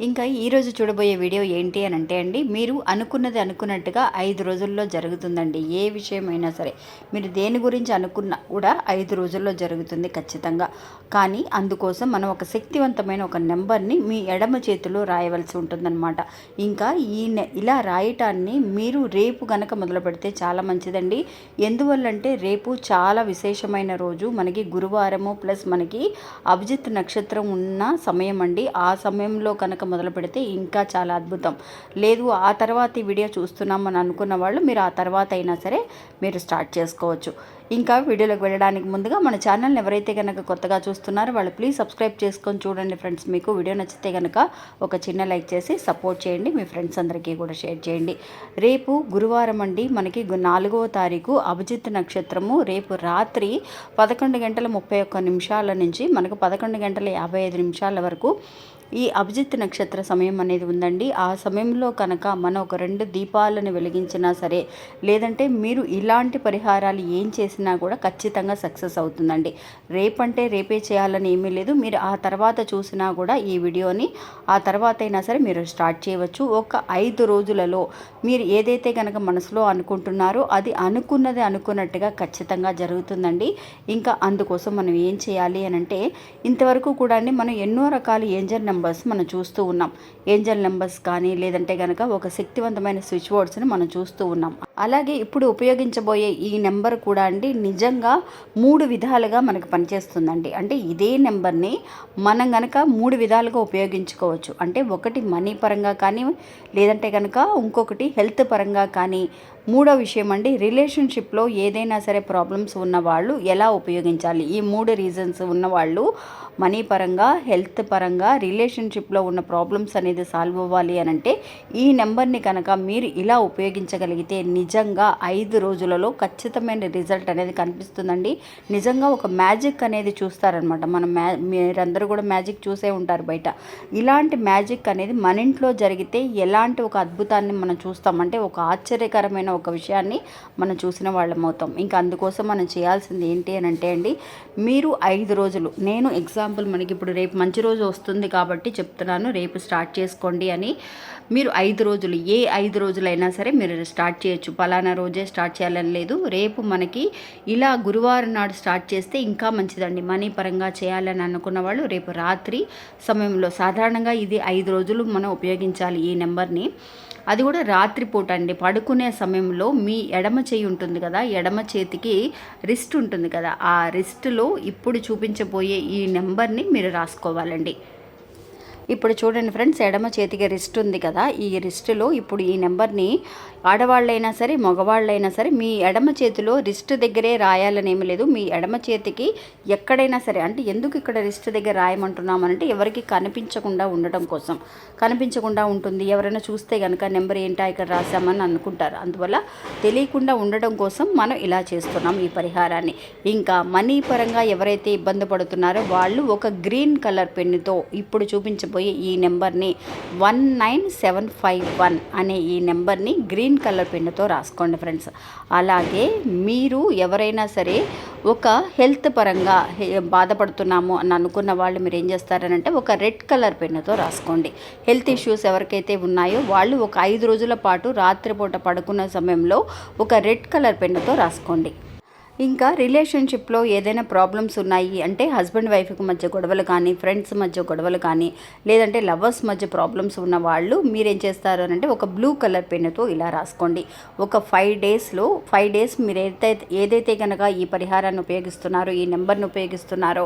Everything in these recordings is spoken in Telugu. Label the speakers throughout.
Speaker 1: ఇంకా ఈరోజు చూడబోయే వీడియో ఏంటి అని అంటే అండి మీరు అనుకున్నది అనుకున్నట్టుగా ఐదు రోజుల్లో జరుగుతుందండి. ఏ విషయమైనా సరే మీరు దేని గురించి అనుకున్నా కూడా ఐదు రోజుల్లో జరుగుతుంది ఖచ్చితంగా. కానీ అందుకోసం మనం ఒక శక్తివంతమైన ఒక నెంబర్ని మీ ఎడమ చేతిలో రాయవలసి ఉంటుందన్నమాట. ఇంకా ఈ నె- ఇలా రాయటాన్ని మీరు రేపు గనక మొదలు పెడితే చాలా మంచిదండి. ఎందువల్లంటే రేపు చాలా విశేషమైన రోజు. మనకి గురువారము ప్లస్ మనకి అభిజిత్ నక్షత్రం ఉన్న సమయం అండి ఆ సమయంలో కనుక మొదలు పెడితే ఇంకా చాలా అద్భుతం. లేదు ఆ తర్వాత ఈ వీడియో చూస్తున్నామని అనుకున్న వాళ్ళు మీరు ఆ తర్వాత అయినా సరే మీరు స్టార్ట్ చేసుకోవచ్చు. ఇంకా వీడియోలోకి వెళ్ళడానికి ముందుగా మన ఛానల్ని ఎవరైతే కనుక కొత్తగా చూస్తున్నారో వాళ్ళు ప్లీజ్ సబ్స్క్రైబ్ చేసుకొని చూడండి ఫ్రెండ్స్. మీకు వీడియో నచ్చితే కనుక ఒక చిన్న లైక్ చేసి సపోర్ట్ చేయండి. మీ ఫ్రెండ్స్ అందరికీ కూడా షేర్ చేయండి. రేపు గురువారం అండి మనకి నాలుగవ తారీఖు అభిజిత్ నక్షత్రము. రేపు రాత్రి పదకొండు గంటల ముప్పై ఒక్క నిమిషాల నుంచి మనకు పదకొండు గంటల యాభై ఐదు నిమిషాల వరకు ఈ అభిజిత్ నక్షత్ర సమయం అనేది ఉందండి. ఆ సమయంలో కనుక మనం ఒక రెండు దీపాలను వెలిగించినా సరే లేదంటే మీరు ఇలాంటి పరిహారాలు ఏం చేసినా కూడా ఖచ్చితంగా సక్సెస్ అవుతుందండి. రేపంటే రేపే చేయాలని ఏమీ లేదు. మీరు ఆ తర్వాత చూసినా కూడా ఈ వీడియోని ఆ తర్వాత అయినా సరే మీరు స్టార్ట్ చేయవచ్చు. ఒక ఐదు రోజులలో మీరు ఏదైతే కనుక మనసులో అనుకుంటున్నారో అది అనుకున్నది అనుకున్నట్టుగా ఖచ్చితంగా జరుగుతుందండి. ఇంకా అందుకోసం మనం ఏం చేయాలి అని అంటే ఇంతవరకు కూడా మనం ఎన్నో రకాల ఏంజర్ నెంబర్స్ మనం చూస్తూ ఉన్నాం. ఏంజల్ నెంబర్స్ కానీ లేదంటే కనుక ఒక శక్తివంతమైన స్విచ్ బోర్డ్స్ని మనం చూస్తూ ఉన్నాం. అలాగే ఇప్పుడు ఉపయోగించబోయే ఈ నెంబర్ కూడా అండి నిజంగా మూడు విధాలుగా మనకు పనిచేస్తుందండి. అంటే ఇదే నెంబర్ని మనం గనక మూడు విధాలుగా ఉపయోగించుకోవచ్చు. అంటే ఒకటి మనీ పరంగా కానీ లేదంటే కనుక ఇంకొకటి హెల్త్ పరంగా కానీ. మూడో విషయం అండి రిలేషన్షిప్లో ఏదైనా సరే ప్రాబ్లమ్స్ ఉన్న వాళ్ళు ఎలా ఉపయోగించాలి? ఈ మూడు రీజన్స్ ఉన్నవాళ్ళు మనీ పరంగా హెల్త్ పరంగా రిలేషన్షిప్లో ఉన్న ప్రాబ్లమ్స్ అనేది సాల్వ్ అవ్వాలి అని అంటే ఈ నెంబర్ని కనుక మీరు ఇలా ఉపయోగించగలిగితే నిజంగా ఐదు రోజులలో ఖచ్చితమైన రిజల్ట్ అనేది కనిపిస్తుందండి. నిజంగా ఒక మ్యాజిక్ అనేది చూస్తారనమాట మనం మ్యా మీరందరూ కూడా మ్యాజిక్ చూసే ఉంటారు బయట. ఇలాంటి మ్యాజిక్ అనేది మన ఇంట్లో జరిగితే ఎలాంటి ఒక అద్భుతాన్ని మనం చూస్తామంటే ఒక ఆశ్చర్యకరమైన ఒక విషయాన్ని మనం చూసిన వాళ్ళం అవుతాం. ఇంకా అందుకోసం మనం చేయాల్సింది ఏంటి అని అంటే అండి మీరు ఐదు రోజులు నేను ఎగ్జాంపుల్ మనకి ఇప్పుడు రేపు మంచి రోజు వస్తుంది కాబట్టి చెప్తున్నాను రేపు స్టార్ట్ చేసుకోండి అని మీరు ఐదు రోజులు ఏ ఐదు రోజులైనా సరే మీరు స్టార్ట్ చేయొచ్చు. పలానా రోజే స్టార్ట్ చేయాలని లేదు. రేపు మనకి ఇలా గురువారం నాడు స్టార్ట్ చేస్తే ఇంకా మంచిదండి. మనీ పరంగా చేయాలని అనుకున్న వాళ్ళు రేపు రాత్రి సమయంలో సాధారణంగా ఇది ఐదు రోజులు మనం ఉపయోగించాలి ఈ నెంబర్ని. అది కూడా రాత్రిపూట అండి. పడుకునే సమయంలో మీ ఎడమ చేయి ఉంటుంది కదా ఎడమ చేతికి రిస్ట్ ఉంటుంది కదా ఆ రిస్ట్లో ఇప్పుడు చూపించబోయే ఈ నెంబర్ని మీరు రాసుకోవాలండి. ఇప్పుడు చూడండి ఫ్రెండ్స్ ఎడమ చేతికి రిస్ట్ ఉంది కదా. ఈ రిస్ట్లో ఇప్పుడు ఈ నెంబర్ని ఆడవాళ్ళైనా సరే మగవాళ్ళైనా సరే మీ ఎడమ చేతిలో రిస్ట్ దగ్గరే రాయాలని ఏమి లేదు. మీ ఎడమ చేతికి ఎక్కడైనా సరే అంటే ఎందుకు ఇక్కడ రిస్ట్ దగ్గర రాయమంటున్నామంటే ఎవరికి కనిపించకుండా ఉండటం కోసం. కనిపించకుండా ఉంటుంది. ఎవరైనా చూస్తే కనుక నెంబర్ ఏంటా ఇక్కడ రాసామని అనుకుంటారు. అందువల్ల తెలియకుండా ఉండటం కోసం మనం ఇలా చేస్తున్నాం ఈ పరిహారాన్ని. ఇంకా మనీ పరంగా ఎవరైతే ఇబ్బంది పడుతున్నారో వాళ్ళు ఒక గ్రీన్ కలర్ పెన్నుతో ఇప్పుడు చూపించబోయే ఈ నెంబర్ని one nine seven five one అనే ఈ నెంబర్ని గ్రీన్ కలర్ పెన్నుతో రాసుకోండి ఫ్రెండ్స్. అలాగే మీరు ఎవరైనా సరే ఒక హెల్త్ పరంగా బాధపడుతున్నాము అని అనుకున్న వాళ్ళు మీరు ఏం చేస్తారనంటే ఒక రెడ్ కలర్ పెన్నుతో రాసుకోండి. హెల్త్ ఇష్యూస్ ఎవరికైతే ఉన్నాయో వాళ్ళు ఒక ఐదు రోజుల పాటు రాత్రిపూట పడుకున్న సమయంలో ఒక రెడ్ కలర్ పెన్నుతో రాసుకోండి. ఇంకా రిలేషన్షిప్లో ఏదైనా ప్రాబ్లమ్స్ ఉన్నాయి అంటే హస్బెండ్ వైఫ్కి మధ్య గొడవలు కానీ ఫ్రెండ్స్ మధ్య గొడవలు కానీ లేదంటే లవర్స్ మధ్య ప్రాబ్లమ్స్ ఉన్న వాళ్ళు మీరేం చేస్తారు అని అంటే ఒక బ్లూ కలర్ పెన్నుతో ఇలా రాసుకోండి. ఒక ఫైవ్ డేస్లో ఫైవ్ డేస్ మీరు ఏదైతే ఏదైతే కనుక ఈ పరిహారాన్ని ఉపయోగిస్తున్నారో ఈ నెంబర్ని ఉపయోగిస్తున్నారో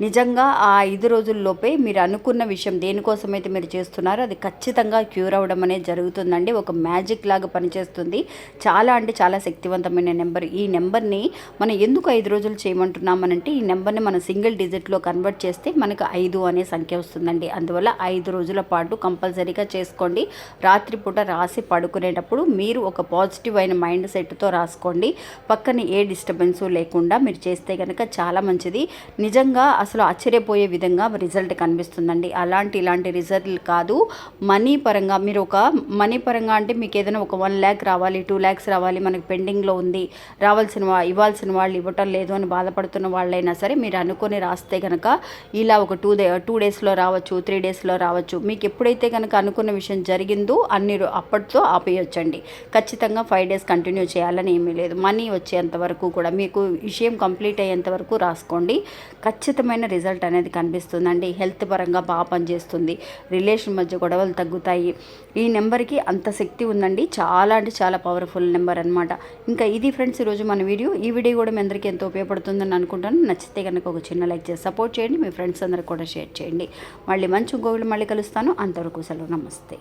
Speaker 1: నిజంగా ఆ ఐదు రోజుల్లోపే మీరు అనుకున్న విషయం దేనికోసమైతే మీరు చేస్తున్నారో అది ఖచ్చితంగా క్యూర్ అవ్వడం అనేది జరుగుతుందండి. ఒక మ్యాజిక్ లాగా పనిచేస్తుంది. చాలా అంటే చాలా శక్తివంతమైన నెంబర్. ఈ నెంబర్ని మనం ఎందుకు ఐదు రోజులు చేయమంటున్నామనంటే ఈ నెంబర్ని మనం సింగిల్ డిజిట్లో కన్వర్ట్ చేస్తే మనకు ఐదు అనే సంఖ్య వస్తుందండి. అందువల్ల ఐదు రోజుల పాటు కంపల్సరీగా చేసుకోండి. రాత్రిపూట రాసి పడుకునేటప్పుడు మీరు ఒక పాజిటివ్ అయిన మైండ్ సెట్తో రాసుకోండి. పక్కన ఏ డిస్టర్బెన్స్ లేకుండా మీరు చేస్తే కనుక చాలా మంచిది. నిజంగా అసలు ఆశ్చర్యపోయే విధంగా రిజల్ట్ కనిపిస్తుందండి. అలాంటి ఇలాంటి రిజల్ట్ కాదు. మనీ పరంగా మీరు ఒక మనీ పరంగా అంటే మీకు ఏదైనా ఒక వన్ ల్యాక్ రావాలి టూ ల్యాక్స్ రావాలి మనకి పెండింగ్లో ఉంది. రావాల్సిన వా- ఇవ్వాల్సిన వాళ్ళు ఇవ్వటం లేదు అని బాధపడుతున్న వాళ్ళైనా సరే మీరు అనుకొని రాస్తే కనుక ఇలా ఒక టూ డే టూ డేస్లో రావచ్చు త్రీ డేస్లో రావచ్చు. మీకు ఎప్పుడైతే కనుక అనుకున్న విషయం జరిగిందో అన్ని రో- అప్పటితో ఆపేయొచ్చండి. ఖచ్చితంగా ఫైవ్ డేస్ కంటిన్యూ చేయాలని ఏమీ లేదు. మనీ వచ్చేంత వరకు కూడా మీకు విషయం కంప్లీట్ అయ్యేంత వరకు రాసుకోండి. ఖచ్చితమైన రిజల్ట్ అనేది కనిపిస్తుందండి హెల్త్ పరంగా బాగా పనిచేస్తుంది. రిలేషన్ మధ్య గొడవలు తగ్గుతాయి. ఈ నెంబర్కి అంత శక్తి ఉందండి. చాలా అంటే చాలా పవర్ఫుల్ నెంబర్ అనమాట ఇంకా ఇది ఫ్రెండ్స్ ఈరోజు మన వీడియో. ఈ వీడియో కూడా మీ అందరికీ ఎంతో ఉపయోగపడుతుందని అనుకుంటాను. నచ్చితే కనుక ఒక చిన్న లైక్ చేసి సపోర్ట్ చేయండి. మీ ఫ్రెండ్స్ అందరికి కూడా షేర్ చేయండి. మళ్ళీ మంచి ఇంకొకటి మళ్ళీ కలుస్తాను. అంతవరకు సెలవు. నమస్తే.